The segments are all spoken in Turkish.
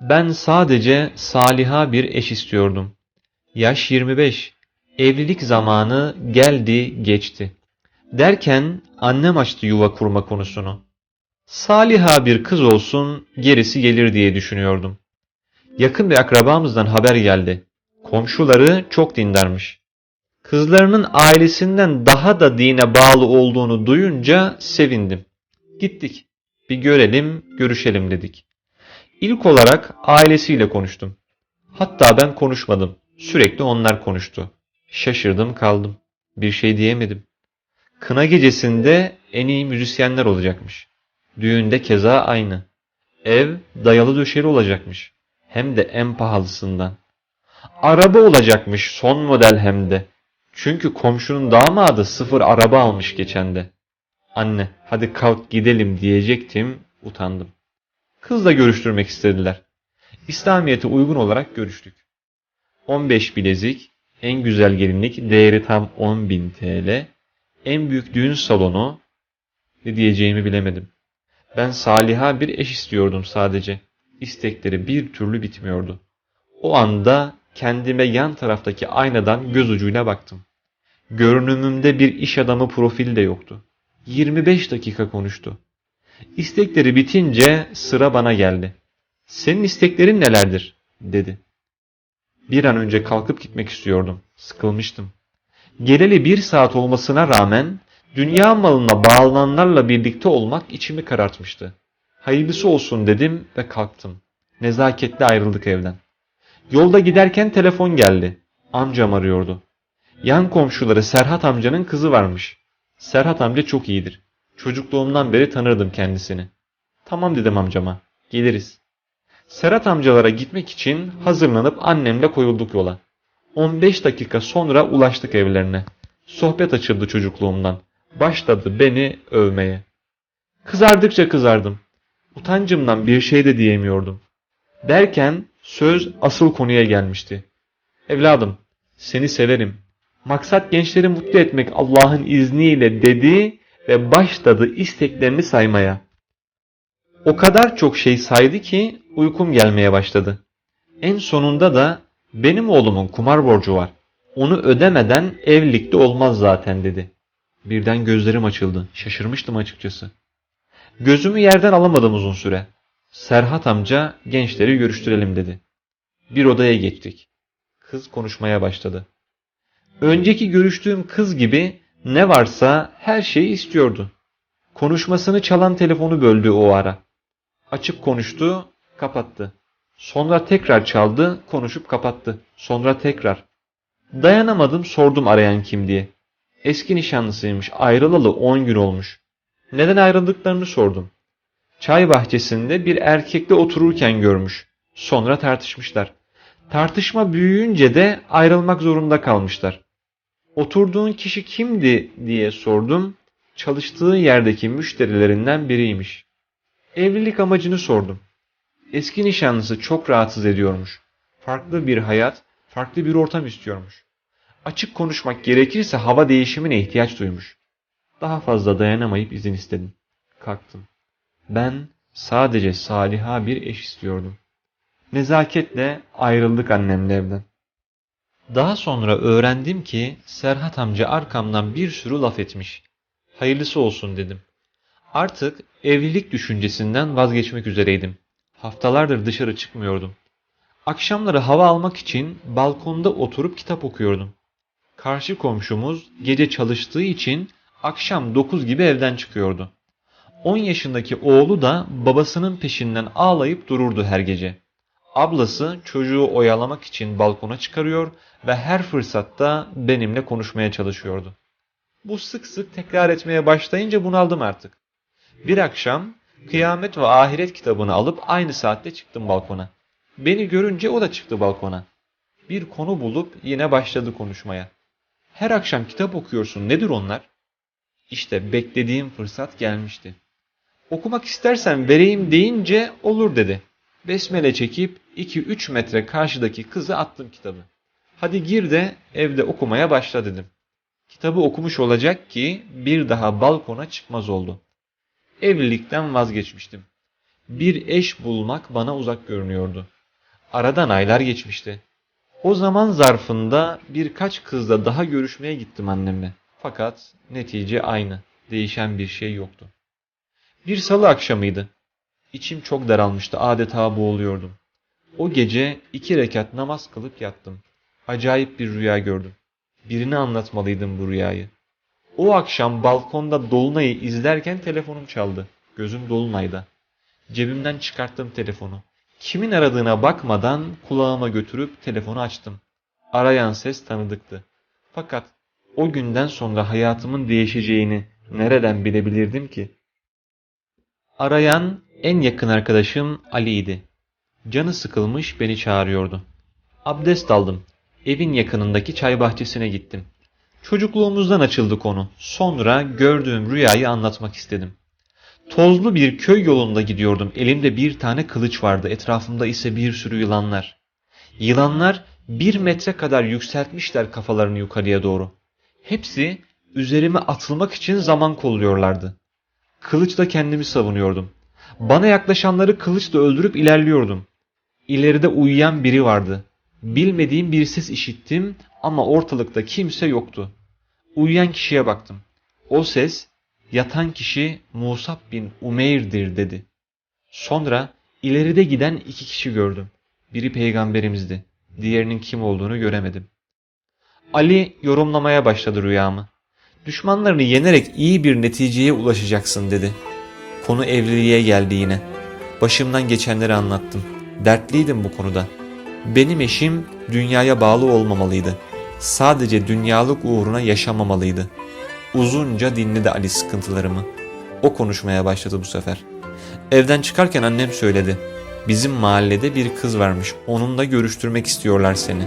Ben sadece saliha bir eş istiyordum. Yaş 25. Evlilik zamanı geldi geçti. Derken annem açtı yuva kurma konusunu. Saliha bir kız olsun gerisi gelir diye düşünüyordum. Yakın bir akrabamızdan haber geldi. Komşuları çok dindarmış. Kızlarının ailesinden daha da dine bağlı olduğunu duyunca sevindim. Gittik. Bir görelim, görüşelim dedik. İlk olarak ailesiyle konuştum. Hatta ben konuşmadım. Sürekli onlar konuştu. Şaşırdım kaldım. Bir şey diyemedim. Kına gecesinde en iyi müzisyenler olacakmış. Düğünde keza aynı. Ev dayalı döşeli olacakmış. Hem de en pahalısından. Araba olacakmış son model hem de. Çünkü komşunun damadı sıfır araba almış geçen de. Anne hadi kalk gidelim diyecektim utandım. Kızla görüştürmek istediler. İslamiyet'e uygun olarak görüştük. 15 bilezik, en güzel gelinlik değeri tam 10.000 TL, en büyük düğün salonu ne diyeceğimi bilemedim. Ben saliha bir eş istiyordum sadece. İstekleri bir türlü bitmiyordu. O anda kendime yan taraftaki aynadan göz ucuyla baktım. Görünümümde bir iş adamı profili de yoktu. 25 dakika konuştu. İstekleri bitince sıra bana geldi. Senin isteklerin nelerdir? dedi. Bir an önce kalkıp gitmek istiyordum. Sıkılmıştım. Geleli bir saat olmasına rağmen dünya malına bağlananlarla birlikte olmak içimi karartmıştı. Hayırlısı olsun dedim ve kalktım. Nezaketle ayrıldık evden. Yolda giderken telefon geldi. Amcam arıyordu. Yan komşuları Serhat amcanın kızı varmış. Serhat amca çok iyidir. Çocukluğumdan beri tanırdım kendisini. Tamam dedim amcama. Geliriz. Serhat amcalara gitmek için hazırlanıp annemle koyulduk yola. 15 dakika sonra ulaştık evlerine. Sohbet açıldı çocukluğumdan. Başladı beni övmeye. Kızardıkça kızardım. Utancımdan bir şey de diyemiyordum. Derken söz asıl konuya gelmişti. Evladım, seni severim. Maksat gençleri mutlu etmek Allah'ın izniyle dedi ve başladı isteklerini saymaya. O kadar çok şey saydı ki uykum gelmeye başladı. En sonunda da benim oğlumun kumar borcu var. Onu ödemeden evlilikte olmaz zaten dedi. Birden gözlerim açıldı. Şaşırmıştım açıkçası. Gözümü yerden alamadım uzun süre. Serhat amca gençleri görüştürelim dedi. Bir odaya geçtik. Kız konuşmaya başladı. Önceki görüştüğüm kız gibi ne varsa her şeyi istiyordu. Konuşmasını çalan telefonu böldü o ara. Açıp konuştu, kapattı. Sonra tekrar çaldı, konuşup kapattı. Sonra tekrar. Dayanamadım sordum arayan kim diye. Eski nişanlısıymış, ayrılalı 10 gün olmuş. Neden ayrıldıklarını sordum. Çay bahçesinde bir erkekle otururken görmüş. Sonra tartışmışlar. Tartışma büyüyünce de ayrılmak zorunda kalmışlar. Oturduğun kişi kimdi diye sordum. Çalıştığı yerdeki müşterilerinden biriymiş. Evlilik amacını sordum. Eski nişanlısı çok rahatsız ediyormuş. Farklı bir hayat, farklı bir ortam istiyormuş. Açık konuşmak gerekirse hava değişimine ihtiyaç duymuş. Daha fazla dayanamayıp izin istedim. Kalktım. Ben sadece saliha bir eş istiyordum. Nezaketle ayrıldık annemle evden. Daha sonra öğrendim ki Serhat amca arkamdan bir sürü laf etmiş. Hayırlısı olsun dedim. Artık evlilik düşüncesinden vazgeçmek üzereydim. Haftalardır dışarı çıkmıyordum. Akşamları hava almak için balkonda oturup kitap okuyordum. Karşı komşumuz gece çalıştığı için akşam 9 gibi evden çıkıyordu. 10 yaşındaki oğlu da babasının peşinden ağlayıp dururdu her gece. Ablası çocuğu oyalamak için balkona çıkarıyor ve her fırsatta benimle konuşmaya çalışıyordu. Bu sık sık tekrar etmeye başlayınca bunaldım artık. Bir akşam Kıyamet ve Ahiret kitabını alıp aynı saatte çıktım balkona. Beni görünce o da çıktı balkona. Bir konu bulup yine başladı konuşmaya. Her akşam kitap okuyorsun nedir onlar? İşte beklediğim fırsat gelmişti. Okumak istersen vereyim deyince olur dedi. Besmele çekip 2-3 metre karşıdaki kızı attım kitabı. Hadi gir de evde okumaya başla dedim. Kitabı okumuş olacak ki bir daha balkona çıkmaz oldu. Evlilikten vazgeçmiştim. Bir eş bulmak bana uzak görünüyordu. Aradan aylar geçmişti. O zaman zarfında birkaç kızla daha görüşmeye gittim annemle. Fakat netice aynı. Değişen bir şey yoktu. Bir salı akşamıydı. İçim çok daralmıştı. Adeta boğuluyordum. O gece iki rekat namaz kılıp yattım. Acayip bir rüya gördüm. Birine anlatmalıydım bu rüyayı. O akşam balkonda dolunayı izlerken telefonum çaldı. Gözüm dolunayda. Cebimden çıkarttım telefonu. Kimin aradığına bakmadan kulağıma götürüp telefonu açtım. Arayan ses tanıdıktı. Fakat o günden sonra hayatımın değişeceğini nereden bilebilirdim ki? Arayan en yakın arkadaşım Ali'ydi. Canı sıkılmış beni çağırıyordu. Abdest aldım. Evin yakınındaki çay bahçesine gittim. Çocukluğumuzdan açıldı konu. Sonra gördüğüm rüyayı anlatmak istedim. Tozlu bir köy yolunda gidiyordum. Elimde bir tane kılıç vardı. Etrafımda ise bir sürü yılanlar. Yılanlar bir metre kadar yükseltmişler kafalarını yukarıya doğru. Hepsi üzerime atılmak için zaman kolluyorlardı. Kılıçla kendimi savunuyordum. Bana yaklaşanları kılıçla öldürüp ilerliyordum. İleride uyuyan biri vardı. Bilmediğim bir ses işittim ama ortalıkta kimse yoktu. Uyuyan kişiye baktım. O ses yatan kişi Musab bin Umeyr'dir dedi. Sonra ileride giden iki kişi gördüm. Biri peygamberimizdi. Diğerinin kim olduğunu göremedim. Ali yorumlamaya başladı rüyamı. Düşmanlarını yenerek iyi bir neticeye ulaşacaksın dedi. Konu evliliğe geldi yine. Başımdan geçenleri anlattım. Dertliydim bu konuda. Benim eşim dünyaya bağlı olmamalıydı. Sadece dünyalık uğruna yaşamamalıydı. Uzunca dinledi Ali sıkıntılarımı. O konuşmaya başladı bu sefer. Evden çıkarken annem söyledi. Bizim mahallede bir kız varmış. Onunla görüştürmek istiyorlar seni.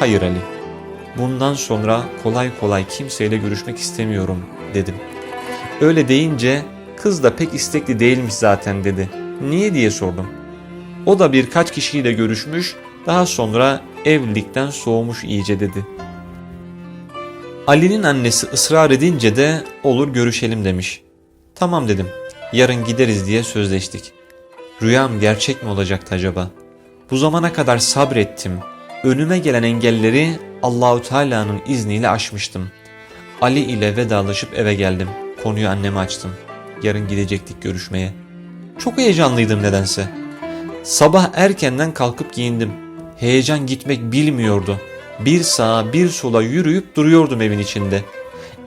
Hayır Ali. Bundan sonra kolay kolay kimseyle görüşmek istemiyorum dedim. Öyle deyince kız da pek istekli değilmiş zaten dedi. Niye diye sordum. O da birkaç kişiyle görüşmüş, daha sonra evlilikten soğumuş iyice dedi. Ali'nin annesi ısrar edince de olur görüşelim demiş. Tamam dedim. Yarın gideriz diye sözleştik. Rüyam gerçek mi olacaktı acaba? Bu zamana kadar sabrettim. Önüme gelen engelleri Allahü Teala'nın izniyle aşmıştım. Ali ile vedalaşıp eve geldim. Konuyu anneme açtım. Yarın gidecektik görüşmeye. Çok heyecanlıydım nedense. Sabah erkenden kalkıp giyindim. Heyecan gitmek bilmiyordu. Bir sağa bir sola yürüyüp duruyordum evin içinde.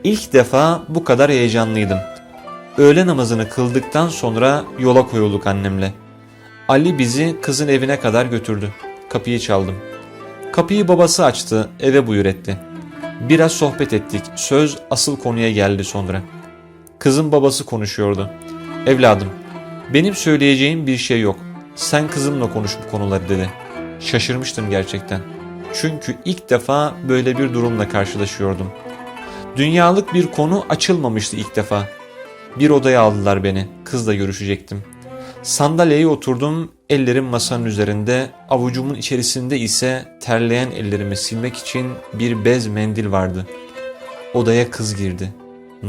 İlk defa bu kadar heyecanlıydım. Öğle namazını kıldıktan sonra yola koyulduk annemle. Ali bizi kızın evine kadar götürdü. Kapıyı çaldım. Kapıyı babası açtı, eve buyur etti. Biraz sohbet ettik. Söz asıl konuya geldi sonra. Kızın babası konuşuyordu. Evladım, benim söyleyeceğim bir şey yok. Sen kızımla konuş bu konuları dedi. Şaşırmıştım gerçekten. Çünkü ilk defa böyle bir durumla karşılaşıyordum. Dünyalık bir konu açılmamıştı ilk defa. Bir odaya aldılar beni. Kızla görüşecektim. Sandalyeye oturdum. Ellerim masanın üzerinde. Avucumun içerisinde ise terleyen ellerimi silmek için bir bez mendil vardı. Odaya kız girdi.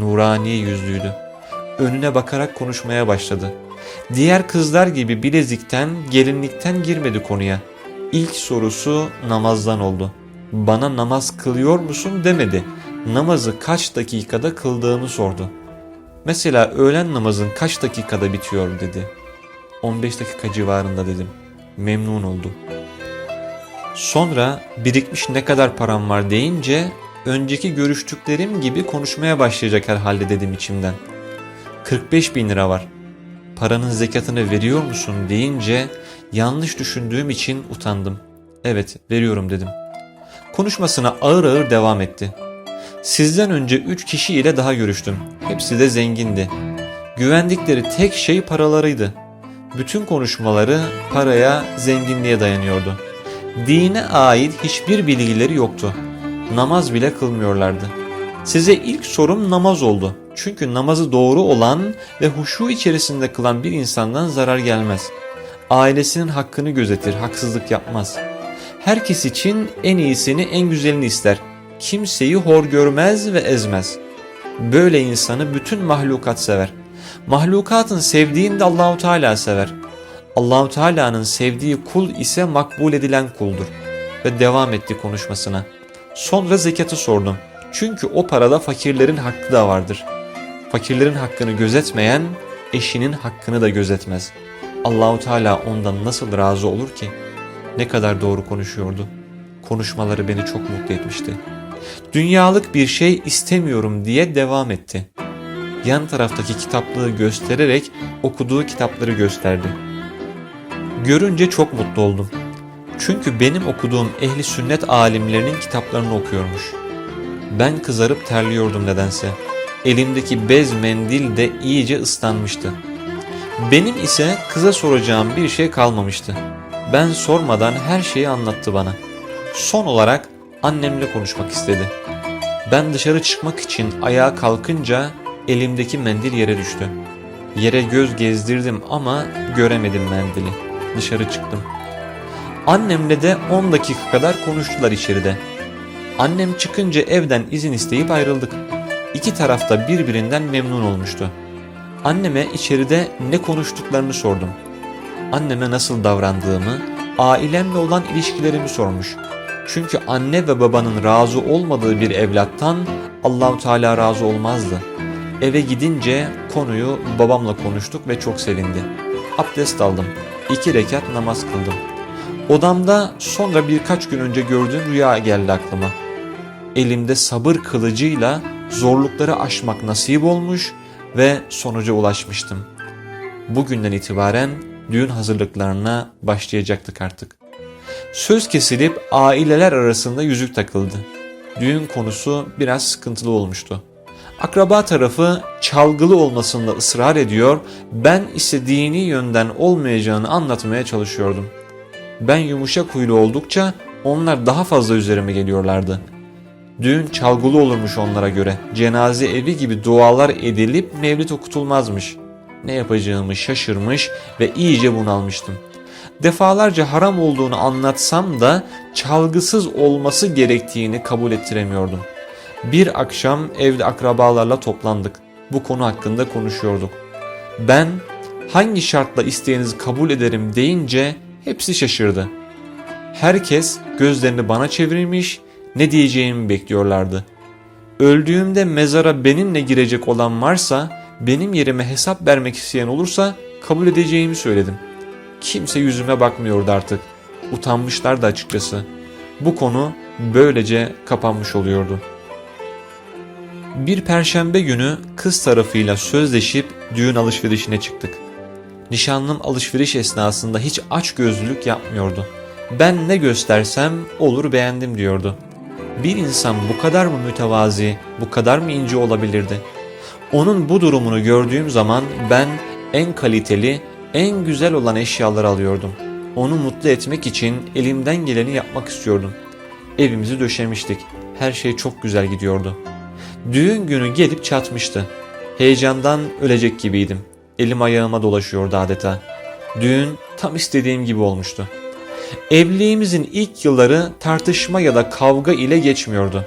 Nurani yüzlüydü. Önüne bakarak konuşmaya başladı. Diğer kızlar gibi bilezikten, gelinlikten girmedi konuya. İlk sorusu namazdan oldu. Bana namaz kılıyor musun demedi. Namazı kaç dakikada kıldığımı sordu. Mesela öğlen namazın kaç dakikada bitiyor dedi. 15 dakika civarında dedim. Memnun oldu. Sonra birikmiş ne kadar param var deyince önceki görüştüklerim gibi konuşmaya başlayacak herhalde dedim içimden. 45 bin lira var. Paranın zekatını veriyor musun deyince yanlış düşündüğüm için utandım. Evet veriyorum dedim. Konuşmasına ağır ağır devam etti. Sizden önce 3 kişi ile daha görüştüm. Hepsi de zengindi. Güvendikleri tek şey paralarıydı. Bütün konuşmaları paraya, zenginliğe dayanıyordu. Dine ait hiçbir bilgileri yoktu. Namaz bile kılmıyorlardı. Size ilk sorum namaz oldu. Çünkü namazı doğru olan ve huşu içerisinde kılan bir insandan zarar gelmez. Ailesinin hakkını gözetir, haksızlık yapmaz. Herkes için en iyisini, en güzelini ister. Kimseyi hor görmez ve ezmez. Böyle insanı bütün mahlukat sever. Mahlukatın sevdiğini de Allahu Teala sever. Allahu Teala'nın sevdiği kul ise makbul edilen kuldur. Ve devam etti konuşmasına. Sonra zekatı sordum. Çünkü o parada fakirlerin hakkı da vardır. Fakirlerin hakkını gözetmeyen eşinin hakkını da gözetmez. Allahu Teala ondan nasıl razı olur ki? Ne kadar doğru konuşuyordu. Konuşmaları beni çok mutlu etmişti. Dünyalık bir şey istemiyorum diye devam etti. Yan taraftaki kitaplığı göstererek okuduğu kitapları gösterdi. Görünce çok mutlu oldum. Çünkü benim okuduğum ehli sünnet alimlerinin kitaplarını okuyormuş. Ben kızarıp terliyordum nedense. Elimdeki bez mendil de iyice ıslanmıştı. Benim ise kıza soracağım bir şey kalmamıştı. Ben sormadan her şeyi anlattı bana. Son olarak annemle konuşmak istedi. Ben dışarı çıkmak için ayağa kalkınca elimdeki mendil yere düştü. Yere göz gezdirdim ama göremedim mendili. Dışarı çıktım. Annemle de 10 dakika kadar konuştular içeride. Annem çıkınca evden izin isteyip ayrıldık. İki tarafta birbirinden memnun olmuştu. Anneme içeride ne konuştuklarını sordum. Anneme nasıl davrandığımı, ailemle olan ilişkilerimi sormuş. Çünkü anne ve babanın razı olmadığı bir evlattan Allahu Teala razı olmazdı. Eve gidince konuyu babamla konuştuk ve çok sevindi. Abdest aldım. İki rekat namaz kıldım. Odamda sonra birkaç gün önce gördüğüm rüya geldi aklıma. Elimde sabır kılıcıyla zorlukları aşmak nasip olmuş ve sonuca ulaşmıştım. Bugünden itibaren düğün hazırlıklarına başlayacaktık artık. Söz kesilip aileler arasında yüzük takıldı. Düğün konusu biraz sıkıntılı olmuştu. Akraba tarafı çalgılı olmasında ısrar ediyor, ben ise dini yönden olmayacağını anlatmaya çalışıyordum. Ben yumuşak huylu oldukça onlar daha fazla üzerime geliyorlardı. Düğün çalgılı olurmuş onlara göre. Cenaze evi gibi dualar edilip mevlid okutulmazmış. Ne yapacağımı şaşırmış ve iyice bunalmıştım. Defalarca haram olduğunu anlatsam da çalgısız olması gerektiğini kabul ettiremiyordum. Bir akşam evde akrabalarla toplandık. Bu konu hakkında konuşuyorduk. Ben hangi şartla isteğinizi kabul ederim deyince hepsi şaşırdı. Herkes gözlerini bana çevirmiş, ne diyeceğimi bekliyorlardı. Öldüğümde mezara benimle girecek olan varsa, benim yerime hesap vermek isteyen olursa kabul edeceğimi söyledim. Kimse yüzüme bakmıyordu artık. Utanmışlardı açıkçası. Bu konu böylece kapanmış oluyordu. Bir perşembe günü kız tarafıyla sözleşip düğün alışverişine çıktık. Nişanlım alışveriş esnasında hiç aç gözlülük yapmıyordu. Ben ne göstersem olur beğendim diyordu. Bir insan bu kadar mı mütevazi, bu kadar mı ince olabilirdi? Onun bu durumunu gördüğüm zaman ben en kaliteli, en güzel olan eşyaları alıyordum. Onu mutlu etmek için elimden geleni yapmak istiyordum. Evimizi döşemiştik. Her şey çok güzel gidiyordu. Düğün günü gelip çatmıştı. Heyecandan ölecek gibiydim. Elim ayağıma dolaşıyordu adeta. Düğün tam istediğim gibi olmuştu. Evliliğimizin ilk yılları tartışma ya da kavga ile geçmiyordu.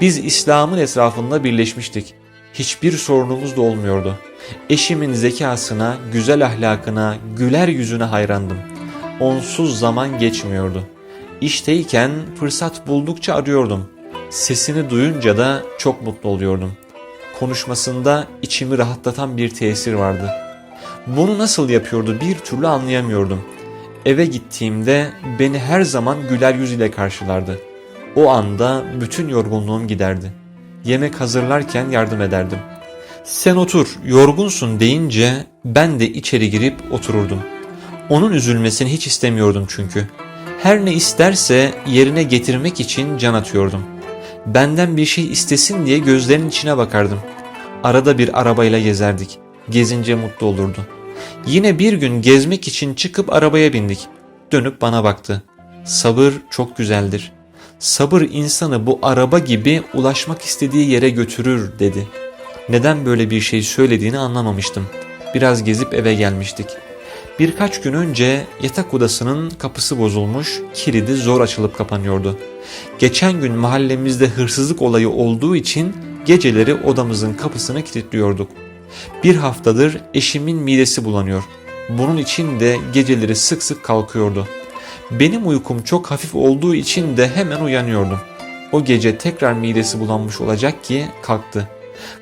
Biz İslam'ın etrafında birleşmiştik. Hiçbir sorunumuz da olmuyordu. Eşimin zekasına, güzel ahlakına, güler yüzüne hayrandım. Onsuz zaman geçmiyordu. İşteyken fırsat buldukça arıyordum. Sesini duyunca da çok mutlu oluyordum. Konuşmasında içimi rahatlatan bir tesir vardı. Bunu nasıl yapıyordu bir türlü anlayamıyordum. Eve gittiğimde beni her zaman güler yüz ile karşılardı. O anda bütün yorgunluğum giderdi. Yemek hazırlarken yardım ederdim. Sen otur, yorgunsun deyince ben de içeri girip otururdum. Onun üzülmesini hiç istemiyordum çünkü. Her ne isterse yerine getirmek için can atıyordum. Benden bir şey istesin diye gözlerinin içine bakardım. Arada bir arabayla gezerdik. Gezince mutlu olurdu. Yine bir gün gezmek için çıkıp arabaya bindik. Dönüp bana baktı. Sabır çok güzeldir. Sabır insanı bu araba gibi ulaşmak istediği yere götürür dedi. Neden böyle bir şey söylediğini anlamamıştım. Biraz gezip eve gelmiştik. Birkaç gün önce yatak odasının kapısı bozulmuş, kilidi zor açılıp kapanıyordu. Geçen gün mahallemizde hırsızlık olayı olduğu için geceleri odamızın kapısını kilitliyorduk. Bir haftadır eşimin midesi bulanıyor. Bunun için de geceleri sık sık kalkıyordu. Benim uykum çok hafif olduğu için de hemen uyanıyordum. O gece tekrar midesi bulanmış olacak ki kalktı.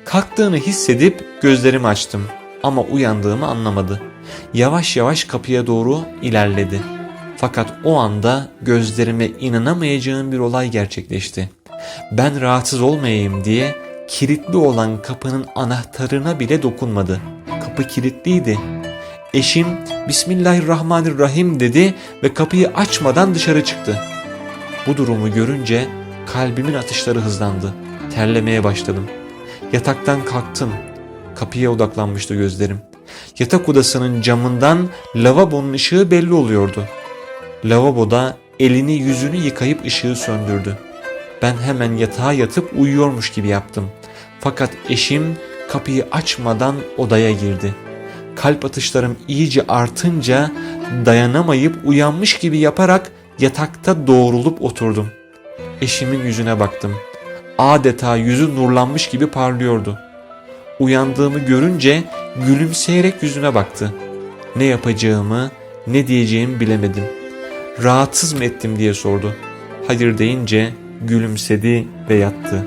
Kalktığını hissedip gözlerimi açtım ama uyandığımı anlamadı. Yavaş yavaş kapıya doğru ilerledi. Fakat o anda gözlerime inanamayacağım bir olay gerçekleşti. Ben rahatsız olmayayım diye kilitli olan kapının anahtarına bile dokunmadı. Kapı kilitliydi. Eşim Bismillahirrahmanirrahim dedi ve kapıyı açmadan dışarı çıktı. Bu durumu görünce kalbimin atışları hızlandı. Terlemeye başladım. Yataktan kalktım. Kapıya odaklanmıştı gözlerim. Yatak odasının camından lavabonun ışığı belli oluyordu. Lavaboda elini yüzünü yıkayıp ışığı söndürdü. Ben hemen yatağa yatıp uyuyormuş gibi yaptım. Fakat eşim kapıyı açmadan odaya girdi. Kalp atışlarım iyice artınca dayanamayıp uyanmış gibi yaparak yatakta doğrulup oturdum. Eşimin yüzüne baktım. Adeta yüzü nurlanmış gibi parlıyordu. Uyandığımı görünce gülümseyerek yüzüne baktı. Ne yapacağımı, ne diyeceğimi bilemedim. Rahatsız mı ettim diye sordu. Hayır deyince gülümsedi ve yattı.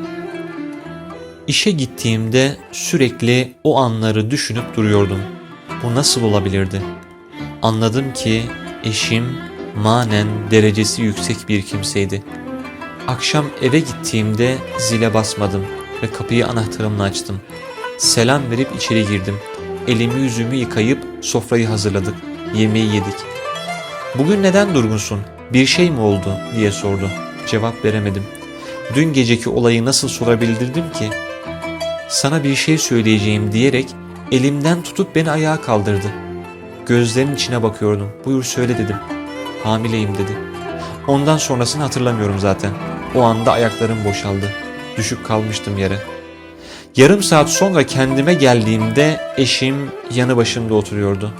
İşe gittiğimde sürekli o anları düşünüp duruyordum. Bu nasıl olabilirdi? Anladım ki eşim manen derecesi yüksek bir kimseydi. Akşam eve gittiğimde zile basmadım ve kapıyı anahtarımla açtım. Selam verip içeri girdim. Elimi yüzümü yıkayıp sofrayı hazırladık. Yemeği yedik. Bugün neden durgunsun? Bir şey mi oldu? diye sordu. Cevap veremedim. Dün geceki olayı nasıl sorabildirdim ki? Sana bir şey söyleyeceğim diyerek elimden tutup beni ayağa kaldırdı. Gözlerinin içine bakıyordum. Buyur söyle dedim. Hamileyim dedi. Ondan sonrasını hatırlamıyorum zaten. O anda ayaklarım boşaldı. Düşüp kalmıştım yere. Yarım saat sonra kendime geldiğimde eşim yanı başımda oturuyordu.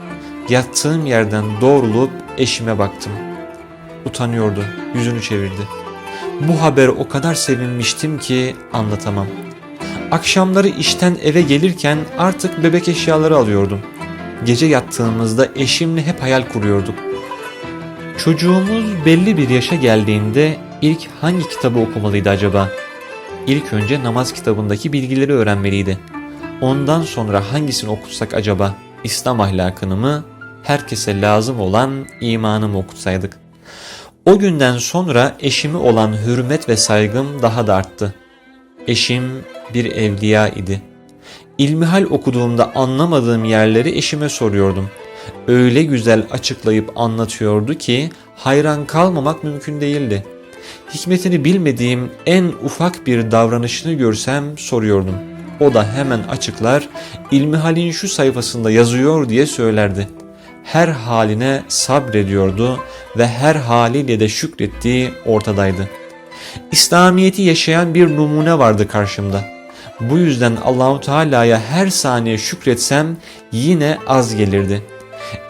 Yattığım yerden doğrulup eşime baktım. Utanıyordu, yüzünü çevirdi. Bu haber o kadar sevinmiştim ki anlatamam. Akşamları işten eve gelirken artık bebek eşyaları alıyordum. Gece yattığımızda eşimle hep hayal kuruyorduk. Çocuğumuz belli bir yaşa geldiğinde ilk hangi kitabı okumalıydı acaba? İlk önce namaz kitabındaki bilgileri öğrenmeliydi. Ondan sonra hangisini okutsak acaba? İslam ahlakını mı, herkese lazım olan imanı mı okutsaydık? O günden sonra eşimi olan hürmet ve saygım daha da arttı. Eşim bir evliya idi. İlmihal okuduğumda anlamadığım yerleri eşime soruyordum. Öyle güzel açıklayıp anlatıyordu ki hayran kalmamak mümkün değildi. Hikmetini bilmediğim en ufak bir davranışını görsem soruyordum. O da hemen açıklar, İlmihal'in şu sayfasında yazıyor diye söylerdi. Her haline sabrediyordu ve her haliyle de şükrettiği ortadaydı. İslamiyeti yaşayan bir numune vardı karşımda. Bu yüzden Allahu Teala'ya her saniye şükretsem yine az gelirdi.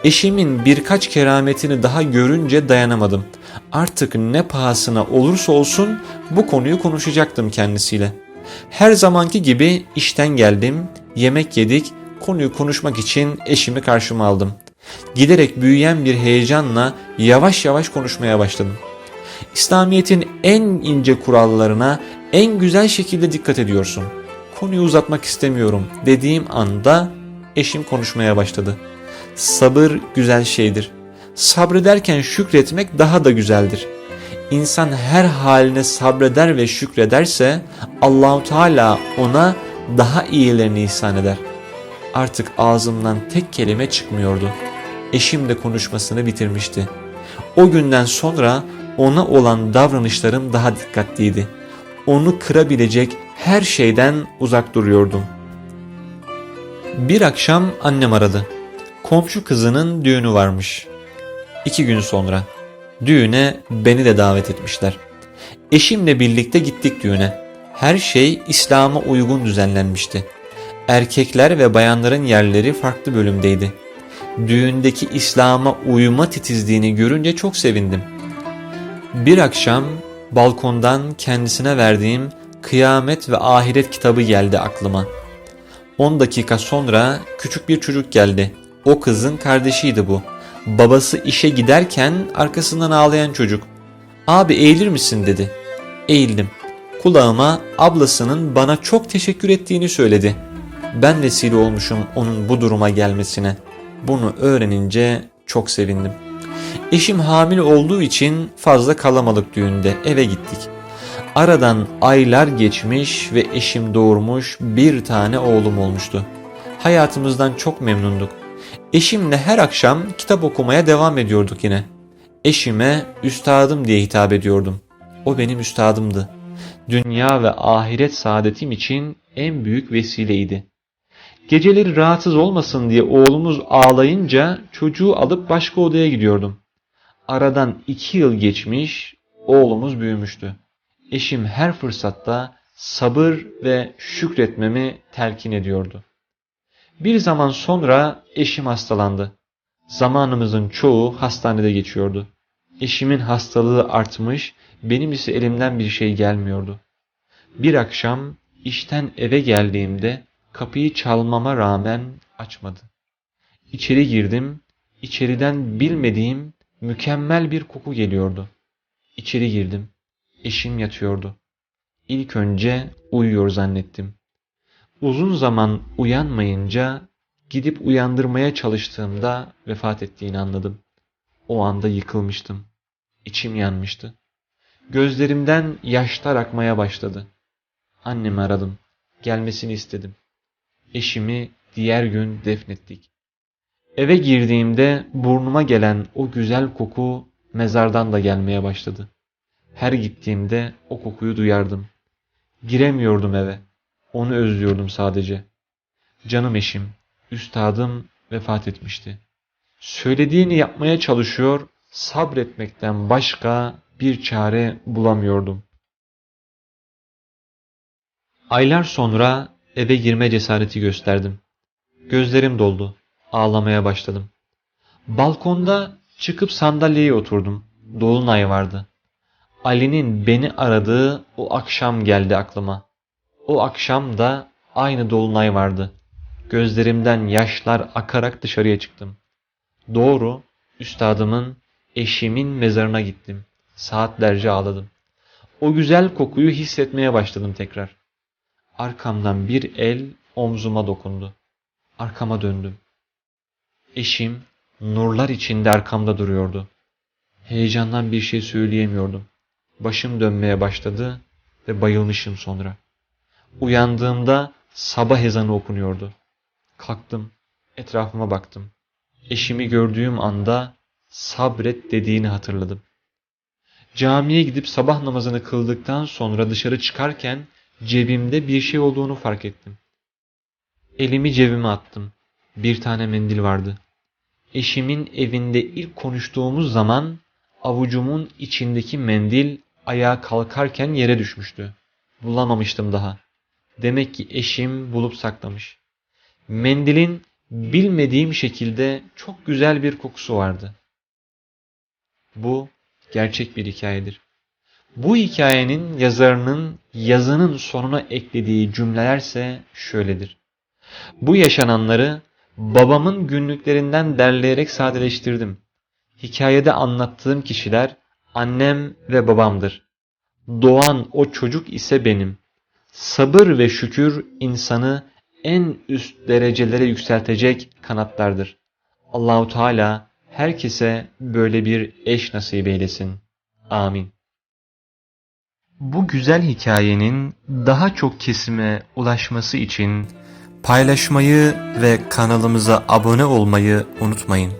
Eşimin birkaç kerametini daha görünce dayanamadım. Artık ne pahasına olursa olsun bu konuyu konuşacaktım kendisiyle. Her zamanki gibi işten geldim, yemek yedik, konuyu konuşmak için eşimi karşıma aldım. Giderek büyüyen bir heyecanla yavaş yavaş konuşmaya başladım. İslamiyet'in en ince kurallarına en güzel şekilde dikkat ediyorsun. Konuyu uzatmak istemiyorum dediğim anda eşim konuşmaya başladı. Sabır güzel şeydir. Sabrederken şükretmek daha da güzeldir. İnsan her haline sabreder ve şükrederse Allahu Teala ona daha iyilerini ihsan eder. Artık ağzımdan tek kelime çıkmıyordu. Eşim de konuşmasını bitirmişti. O günden sonra ona olan davranışlarım daha dikkatliydi. Onu kırabilecek her şeyden uzak duruyordum. Bir akşam annem aradı. Komşu kızının düğünü varmış. İki gün sonra. Düğüne beni de davet etmişler. Eşimle birlikte gittik düğüne. Her şey İslam'a uygun düzenlenmişti. Erkekler ve bayanların yerleri farklı bölümdeydi. Düğündeki İslam'a uyuma titizliğini görünce çok sevindim. Bir akşam balkondan kendisine verdiğim Kıyamet ve Ahiret kitabı geldi aklıma. 10 dakika sonra küçük bir çocuk geldi. O kızın kardeşiydi bu. Babası işe giderken arkasından ağlayan çocuk. Abi eğilir misin dedi. Eğildim. Kulağıma ablasının bana çok teşekkür ettiğini söyledi. Ben vesile olmuşum onun bu duruma gelmesine. Bunu öğrenince çok sevindim. Eşim hamile olduğu için fazla kalamadık düğünde eve gittik. Aradan aylar geçmiş ve eşim doğurmuş bir tane oğlum olmuştu. Hayatımızdan çok memnunduk. Eşimle her akşam kitap okumaya devam ediyorduk yine. Eşime üstadım diye hitap ediyordum. O benim üstadımdı. Dünya ve ahiret saadetim için en büyük vesileydi. Geceleri rahatsız olmasın diye oğlumuz ağlayınca çocuğu alıp başka odaya gidiyordum. Aradan iki yıl geçmiş, oğlumuz büyümüştü. Eşim her fırsatta sabır ve şükretmemi telkin ediyordu. Bir zaman sonra eşim hastalandı. Zamanımızın çoğu hastanede geçiyordu. Eşimin hastalığı artmış, benim ise elimden bir şey gelmiyordu. Bir akşam işten eve geldiğimde kapıyı çalmama rağmen açmadı. İçeri girdim, içeriden bilmediğim mükemmel bir koku geliyordu. İçeri girdim, eşim yatıyordu. İlk önce uyuyor zannettim. Uzun zaman uyanmayınca gidip uyandırmaya çalıştığımda vefat ettiğini anladım. O anda yıkılmıştım. İçim yanmıştı. Gözlerimden yaşlar akmaya başladı. Annemi aradım. Gelmesini istedim. Eşimi diğer gün defnettik. Eve girdiğimde burnuma gelen o güzel koku mezardan da gelmeye başladı. Her gittiğimde o kokuyu duyardım. Giremiyordum eve. Onu özlüyordum sadece. Canım eşim, üstadım vefat etmişti. Söylediğini yapmaya çalışıyor, sabretmekten başka bir çare bulamıyordum. Aylar sonra eve girme cesareti gösterdim. Gözlerim doldu. Ağlamaya başladım. Balkonda çıkıp sandalyeye oturdum. Dolunay vardı. Ali'nin beni aradığı o akşam geldi aklıma. O akşam da aynı dolunay vardı. Gözlerimden yaşlar akarak dışarıya çıktım. Doğru, üstadımın, eşimin mezarına gittim. Saatlerce ağladım. O güzel kokuyu hissetmeye başladım tekrar. Arkamdan bir el omzuma dokundu. Arkama döndüm. Eşim nurlar içinde arkamda duruyordu. Heyecandan bir şey söyleyemiyordum. Başım dönmeye başladı ve bayılmışım sonra. Uyandığımda sabah ezanı okunuyordu. Kalktım, etrafıma baktım. Eşimi gördüğüm anda sabret dediğini hatırladım. Camiye gidip sabah namazını kıldıktan sonra dışarı çıkarken cebimde bir şey olduğunu fark ettim. Elimi cebime attım. Bir tane mendil vardı. Eşimin evinde ilk konuştuğumuz zaman avucumun içindeki mendil ayağa kalkarken yere düşmüştü. Bulamamıştım daha. Demek ki eşim bulup saklamış. Mendilin bilmediğim şekilde çok güzel bir kokusu vardı. Bu gerçek bir hikayedir. Bu hikayenin yazarının yazının sonuna eklediği cümlelerse şöyledir. Bu yaşananları babamın günlüklerinden derleyerek sadeleştirdim. Hikayede anlattığım kişiler annem ve babamdır. Doğan o çocuk ise benim. Sabır ve şükür insanı en üst derecelere yükseltecek kanatlardır. Allahu Teala herkese böyle bir eş nasip eylesin. Amin. Bu güzel hikayenin daha çok kesime ulaşması için paylaşmayı ve kanalımıza abone olmayı unutmayın.